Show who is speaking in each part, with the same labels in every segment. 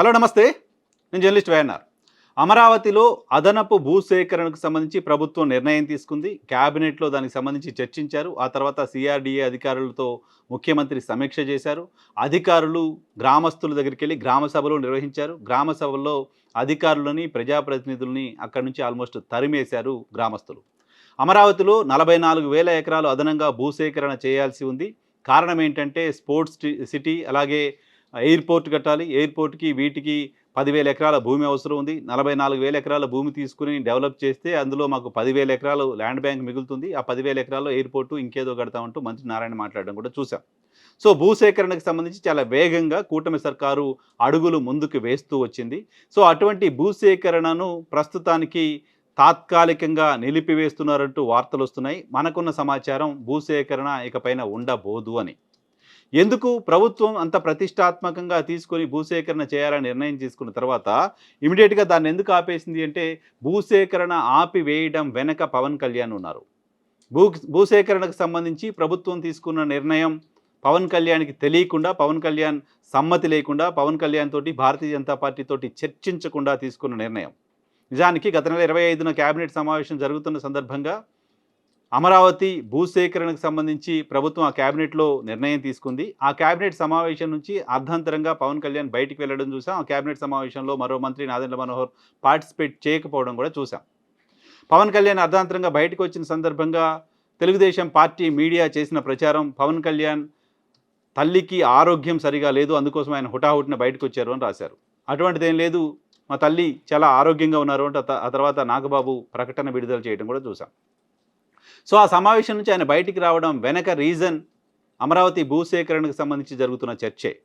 Speaker 1: Hello నమస్తే. నేను journalist YNR అమరావతిలో అదనపు భూసేకరణకు సంబంధించి ప్రభుత్వం నిర్ణయం తీసుకుంది. క్యాబినెట్లో దానికి సంబంధించి చర్చించారు. ఆ తర్వాత సిఆర్డీఏ అధికారులతో ముఖ్యమంత్రి సమీక్ష చేశారు. అధికారులు గ్రామస్తుల దగ్గరికి వెళ్ళి గ్రామ సభలు నిర్వహించారు. గ్రామ సభల్లో అధికారులని ప్రజాప్రతినిధుల్ని అక్కడి నుంచి ఆల్మోస్ట్ తరిమేశారు గ్రామస్తులు. అమరావతిలో నలభై నాలుగు వేల ఎకరాలు అదనంగా భూసేకరణ చేయాల్సి ఉంది. కారణం ఏంటంటే స్పోర్ట్స్ సిటీ అలాగే ఎయిర్పోర్ట్ కట్టాలి. ఎయిర్పోర్ట్కి వీటికి పదివేల ఎకరాల భూమి అవసరం ఉంది. నలభై నాలుగు వేల ఎకరాల భూమి తీసుకుని డెవలప్ చేస్తే అందులో మాకు పదివేల ఎకరాలు ల్యాండ్ బ్యాంక్ మిగులుతుంది. ఆ పదివేల ఎకరాల్లో ఎయిర్పోర్టు ఇంకేదో కడతామంటూ మంత్రి నారాయణ మాట్లాడడం కూడా చూసాం సో భూసేకరణకు సంబంధించి చాలా వేగంగా కూటమి సర్కారు అడుగులు ముందుకు వేస్తూ వచ్చింది. సో అటువంటి భూసేకరణను ప్రస్తుతానికి తాత్కాలికంగా నిలిపివేస్తున్నారంటూ వార్తలు వస్తున్నాయి. మనకున్న సమాచారం భూసేకరణ ఇకపైన ఉండబోదు అని. ఎందుకు ప్రభుత్వం అంత ప్రతిష్టాత్మకంగా తీసుకొని భూసేకరణ చేయాలని నిర్ణయం తీసుకున్న తర్వాత ఇమీడియట్గా దాన్ని ఎందుకు ఆపేసింది అంటే భూసేకరణ ఆపివేయడం వెనక పవన్ కళ్యాణ్ ఉన్నారు. భూ భూసేకరణకు సంబంధించి ప్రభుత్వం తీసుకున్న నిర్ణయం పవన్ కళ్యాణ్కి తెలియకుండా పవన్ కళ్యాణ్ సమ్మతి లేకుండా పవన్ కళ్యాణ్ తోటి భారతీయ జనతా పార్టీ తోటి చర్చించకుండా తీసుకున్న నిర్ణయం. నిజానికి గత నెల ఇరవై ఐదున కేబినెట్ సమావేశం జరుగుతున్న సందర్భంగా అమరావతి భూసేకరణకు సంబంధించి ప్రభుత్వం ఆ కేబినెట్లో నిర్ణయం తీసుకుంది. ఆ కేబినెట్ సమావేశం నుంచి అర్ధాంతరంగా పవన్ కళ్యాణ్ బయటికి వెళ్ళడం చూసాం. ఆ కేబినెట్ సమావేశంలో మరో మంత్రి నాదెండ్ల మనోహర్ పార్టిసిపేట్ చేయకపోవడం కూడా చూసాం. పవన్ కళ్యాణ్ అర్ధాంతరంగా బయటకు వచ్చిన సందర్భంగా తెలుగుదేశం పార్టీ మీడియా చేసిన ప్రచారం పవన్ కళ్యాణ్ తల్లికి ఆరోగ్యం సరిగా లేదు అందుకోసం ఆయన హుటాహుటిన బయటకు వచ్చారు అని రాశారు. అటువంటిదేం లేదు. మా తల్లి చాలా ఆరోగ్యంగా ఉన్నారు అంటే త- ఆ తర్వాత నాగబాబు ప్రకటన విడుదల చేయడం కూడా చూసాం. సో ఆ సమావేశం నుంచి ఆయన బయటికి రావడం వెనక రీజన్ అమరావతి భూసేకరణకు సంబంధించి జరుగుతున్న చర్చే.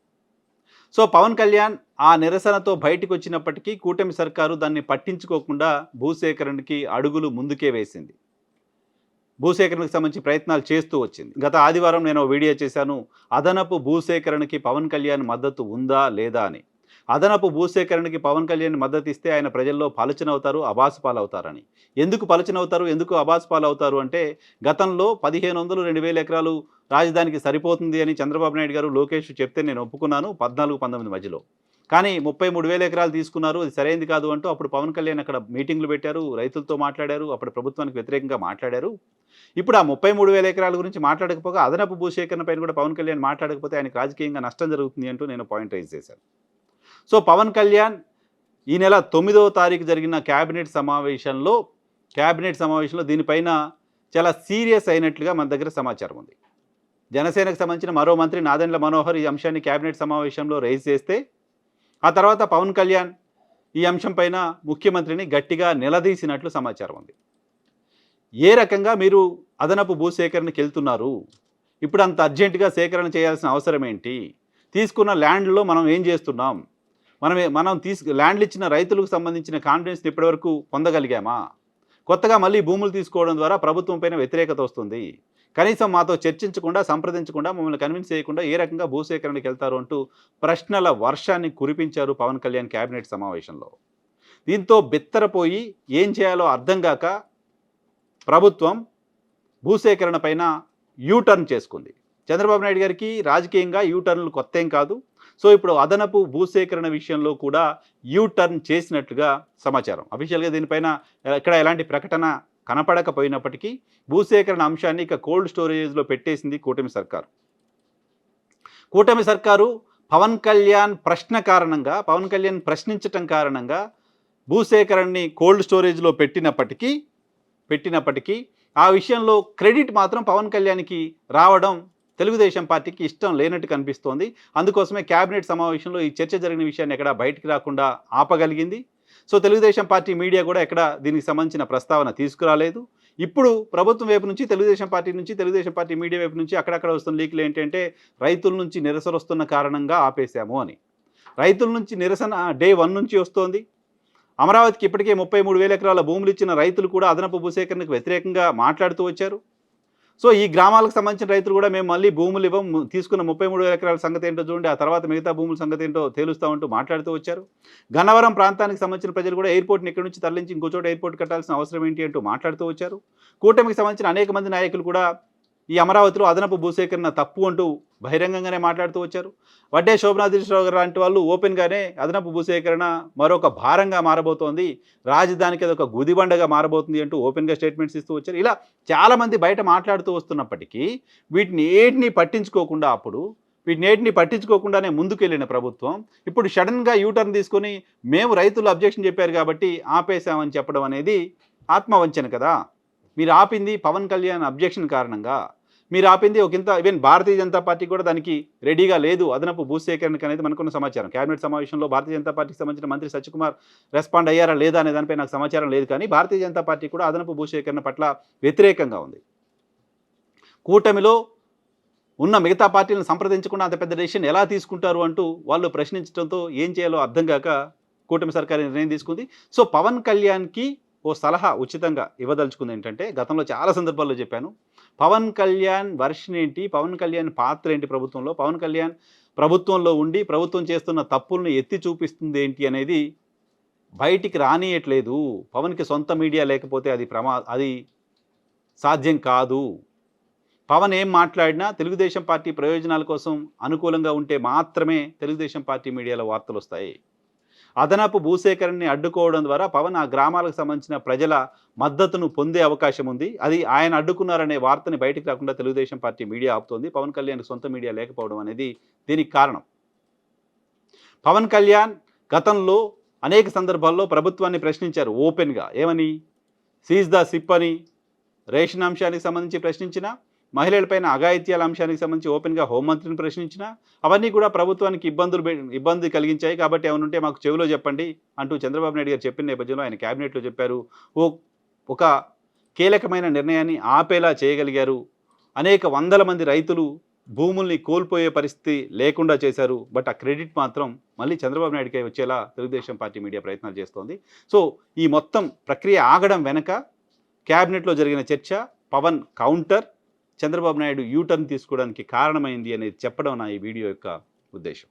Speaker 1: సో పవన్ కళ్యాణ్ ఆ నిరసనతో బయటకు వచ్చినప్పటికీ కూటమి సర్కారు దాన్ని పట్టించుకోకుండా భూసేకరణకి అడుగులు ముందుకే వేసింది. భూసేకరణకు సంబంధించి ప్రయత్నాలు చేస్తూ వచ్చింది. గత ఆదివారం నేను ఓ వీడియో చేశాను. అదనపు భూసేకరణకి పవన్ కళ్యాణ్ మద్దతు ఉందా లేదా అని. అదనపు భూసేకరణకి పవన్ కళ్యాణ్ మద్దతు ఇస్తే ఆయన ప్రజల్లో పలచనవుతారు అబాసు పాలవుతారని ఎందుకు పలచనవుతారు ఎందుకు అబాసు పాలవుతారు అంటే గతంలో పదిహేను వందలు రెండు వేల ఎకరాలు రాజధానికి సరిపోతుంది అని చంద్రబాబు నాయుడు గారు లోకేష్ చెప్తే నేను ఒప్పుకున్నాను పద్నాలుగు పంతొమ్మిది మధ్యలో. కానీ ముప్పై మూడు వేల ఎకరాలు తీసుకున్నారు అది సరైంది కాదు అంటూ అప్పుడు పవన్ కళ్యాణ్ అక్కడ మీటింగ్లు పెట్టారు రైతులతో మాట్లాడారు అప్పుడు ప్రభుత్వానికి వ్యతిరేకంగా మాట్లాడారు. ఇప్పుడు ఆ ముప్పై మూడు వేల ఎకరాల గురించి మాట్లాడకపోగా అదనపు భూసేకరణ పైన కూడా పవన్ కళ్యాణ్ మాట్లాడకపోతే ఆయనకు రాజకీయంగా నష్టం జరుగుతుంది అంటూ నేను పాయింట్ రైజ్ చేశాను. సో పవన్ కళ్యాణ్ ఈ నెల తొమ్మిదవ తారీఖు జరిగిన క్యాబినెట్ సమావేశంలో క్యాబినెట్ సమావేశంలో దీనిపైన చాలా సీరియస్ అయినట్లుగా మన దగ్గర సమాచారం ఉంది. జనసేనకు సంబంధించిన మరో మంత్రి నాదెండ్ల మనోహర్ ఈ అంశాన్ని క్యాబినెట్ సమావేశంలో రైజ్ చేస్తే ఆ తర్వాత పవన్ కళ్యాణ్ ఈ అంశంపైన ముఖ్యమంత్రిని గట్టిగా నిలదీసినట్లు సమాచారం ఉంది. ఏ రకంగా మీరు అదనపు భూసేకరణకి వెళ్తున్నారు ఇప్పుడు అంత అర్జెంటుగా సేకరణ చేయాల్సిన అవసరం ఏంటి? తీసుకున్న ల్యాండ్లో మనం ఏం చేస్తున్నాం? మనం మనం తీసు ల్యాండ్లు ఇచ్చిన రైతులకు సంబంధించిన కాన్ఫిడెన్స్ని ఇప్పటివరకు పొందగలిగామా? కొత్తగా మళ్ళీ భూములు తీసుకోవడం ద్వారా ప్రభుత్వం పైన వ్యతిరేకత వస్తుంది. కనీసం మాతో చర్చించకుండా సంప్రదించకుండా మమ్మల్ని కన్విన్స్ చేయకుండా ఏ రకంగా భూసేకరణకి వెళ్తారు అంటూ ప్రశ్నల వర్షాన్ని కురిపించారు పవన్ కళ్యాణ్ కేబినెట్ సమావేశంలో. దీంతో బిత్తరపోయి ఏం చేయాలో అర్థం కాక ప్రభుత్వం భూసేకరణ పైన యూటర్న్ చేసుకుంది. చంద్రబాబు నాయుడు గారికి రాజకీయంగా యూటర్న్లు కొత్త ఏం కాదు. సో ఇప్పుడు అదనపు భూసేకరణ విషయంలో కూడా యూ టర్న్ చేసినట్లుగా సమాచారం. అఫీషియల్గా దీనిపైన ఇక్కడ ఎలాంటి ప్రకటన కనపడకపోయినప్పటికీ భూసేకరణ అంశాన్ని ఇక కోల్డ్ స్టోరేజ్లో పెట్టేసింది కూటమి సర్కారు. కూటమి సర్కారు పవన్ కళ్యాణ్ ప్రశ్న కారణంగా పవన్ కళ్యాణ్ ప్రశ్నించటం కారణంగా భూసేకరణని కోల్డ్ స్టోరేజ్లో పెట్టినప్పటికీ పెట్టినప్పటికీ ఆ విషయంలో క్రెడిట్ మాత్రం పవన్ కళ్యాణ్కి రావడం తెలుగుదేశం పార్టీకి ఇష్టం లేనట్టు కనిపిస్తోంది. అందుకోసమే కేబినెట్ సమావేశంలో ఈ చర్చ జరిగిన విషయాన్ని ఎక్కడ బయటికి రాకుండా ఆపగలిగింది. సో తెలుగుదేశం పార్టీ మీడియా కూడా ఎక్కడ దీనికి సంబంధించిన ప్రస్తావన తీసుకురాలేదు. ఇప్పుడు ప్రభుత్వం వైపు నుంచి తెలుగుదేశం పార్టీ నుంచి తెలుగుదేశం పార్టీ మీడియా వైపు నుంచి అక్కడక్కడ వస్తున్న లీకులు ఏంటంటే రైతుల నుంచి నిరసన వస్తున్న కారణంగా ఆపేశాము అని. రైతుల నుంచి నిరసన డే వన్ నుంచి వస్తోంది. అమరావతికి ఇప్పటికే ముప్పై మూడు వేల ఎకరాల భూములు ఇచ్చిన రైతులు కూడా అదనపు భూసేకరణకు వ్యతిరేకంగా మాట్లాడుతూ వచ్చారు. సో ఈ గ్రామాలకు సంబంధించిన రైతులు కూడా మేము మళ్ళీ భూములు ఇవ్వం. తీసుకున్న ముప్పై మూడు ఎకరాల సంగతి ఏంటో చూడండి. ఆ తర్వాత మిగతా భూముల సంగతి ఏంటో తేలుస్తామంటూ మాట్లాడుతూ వచ్చారు. గన్నవరం ప్రాంతానికి సంబంధించిన ప్రజలు కూడా ఎయిర్పోర్ట్ని ఇక్కడి నుంచి తరలించి ఇంకో చోట ఎయిర్పోర్ట్ కట్టాల్సిన అవసరం ఏంటి అంటూ మాట్లాడుతూ వచ్చారు. కూటమికి సంబంధించిన అనేక మంది నాయకులు కూడా ఈ అమరావతిలో అదనపు భూసేకరణ తప్పు అంటూ బహిరంగంగానే మాట్లాడుతూ వచ్చారు. వడ్డే శోభనాథీశ్వరరావు గారు లాంటి వాళ్ళు ఓపెన్గానే అదనపు భూసేకరణ మరొక భారంగా మారబోతోంది. రాజధానికి అది ఒక గుదిబండగా మారబోతుంది అంటూ ఓపెన్గా స్టేట్మెంట్స్ ఇస్తూ వచ్చారు. ఇలా చాలామంది బయట మాట్లాడుతూ వస్తున్నప్పటికీ వీటిని ఏటిని పట్టించుకోకుండా అప్పుడు వీటినేటిని పట్టించుకోకుండానే ముందుకెళ్ళిన ప్రభుత్వం ఇప్పుడు సడన్గా యూటర్న్ తీసుకొని మేము రైతులు అబ్జెక్షన్ చెప్పారు కాబట్టి ఆపేశామని చెప్పడం అనేది ఆత్మవంచన కదా. మీరు ఆపింది పవన్ కళ్యాణ్ అబ్జెక్షన్ కారణంగా మీరు ఆపింది ఒక ఇంత ఈవెన్ భారతీయ జనతా పార్టీ కూడా దానికి రెడీగా లేదు. అదనపు భూసేకరణకు అనేది మనకున్న సమాచారం. కేబినెట్ సమావేశంలో భారతీయ జనతా పార్టీకి సంబంధించిన మంత్రి సత్యకుమార్ రెస్పాండ్ అయ్యారా లేదా అనే దానిపై నాకు సమాచారం లేదు. కానీ భారతీయ జనతా పార్టీ కూడా అదనపు భూసేకరణ పట్ల వ్యతిరేకంగా ఉంది. కూటమిలో ఉన్న మిగతా పార్టీలను సంప్రదించకుండా అంత పెద్ద డెసిషన్ ఎలా తీసుకుంటారు అంటూ వాళ్ళు ప్రశ్నించడంతో ఏం చేయాలో అర్థం కాక కూటమి సర్కార్ నిర్ణయం తీసుకుంది. సో పవన్ కళ్యాణ్కి ఓ సలహా ఉచితంగా ఇవ్వదలుచుకుంది ఏంటంటే గతంలో చాలా సందర్భాల్లో చెప్పాను. పవన్ కళ్యాణ్ వర్షన్ ఏంటి? పవన్ కళ్యాణ్ పాత్ర ఏంటి ప్రభుత్వంలో? పవన్ కళ్యాణ్ ప్రభుత్వంలో ఉండి ప్రభుత్వం చేస్తున్న తప్పులను ఎత్తి చూపిస్తుంది ఏంటి అనేది బయటికి రానియట్లేదు. పవన్కి సొంత మీడియా లేకపోతే అది ప్రమా అది సాధ్యం కాదు. పవన్ ఏం మాట్లాడినా తెలుగుదేశం పార్టీ ప్రయోజనాల కోసం అనుకూలంగా ఉంటే మాత్రమే తెలుగుదేశం పార్టీ మీడియాలో వార్తలు వస్తాయి. అదనపు భూసేకరణని అడ్డుకోవడం ద్వారా పవన్ ఆ గ్రామాలకు సంబంధించిన ప్రజల మద్దతును పొందే అవకాశం ఉంది. అది ఆయన అడ్డుకున్నారనే వార్తని బయటికి రాకుండా తెలుగుదేశం పార్టీ మీడియా ఆపుతోంది. పవన్ కళ్యాణ్ సొంత మీడియా లేకపోవడం అనేది దీనికి కారణం. పవన్ కళ్యాణ్ గతంలో అనేక సందర్భాల్లో ప్రభుత్వాన్ని ప్రశ్నించారు ఓపెన్గా. ఏమని? సీజ్ ద సిప్ అని రేషన్ అంశానికి సంబంధించి ప్రశ్నించిన మహిళలపైన అఘాయిత్యాల అంశానికి సంబంధించి ఓపెన్గా హోంమంత్రిని ప్రశ్నించిన అవన్నీ కూడా ప్రభుత్వానికి ఇబ్బందులు ఇబ్బంది కలిగించాయి కాబట్టి ఏమనుంటే మాకు చెవిలో చెప్పండి అంటూ చంద్రబాబు నాయుడు గారు చెప్పిన నేపథ్యంలో ఆయన క్యాబినెట్లో చెప్పారు. ఓ ఒక కీలకమైన నిర్ణయాన్ని ఆపేలా చేయగలిగారు. అనేక వందల మంది రైతులు భూముల్ని కోల్పోయే పరిస్థితి లేకుండా చేశారు. బట్ ఆ క్రెడిట్ మాత్రం మళ్ళీ చంద్రబాబు నాయుడుకే వచ్చేలా తెలుగుదేశం పార్టీ మీడియా ప్రయత్నాలు చేస్తోంది. సో ఈ మొత్తం ప్రక్రియ ఆగడం వెనక క్యాబినెట్లో జరిగిన చర్చ Pavan counter Chandrababu Naidu U turn తీసుకోవడానికి కారణమైంది అనేది చెప్పడం నా ఈ వీడియో యొక్క ఉద్దేశం.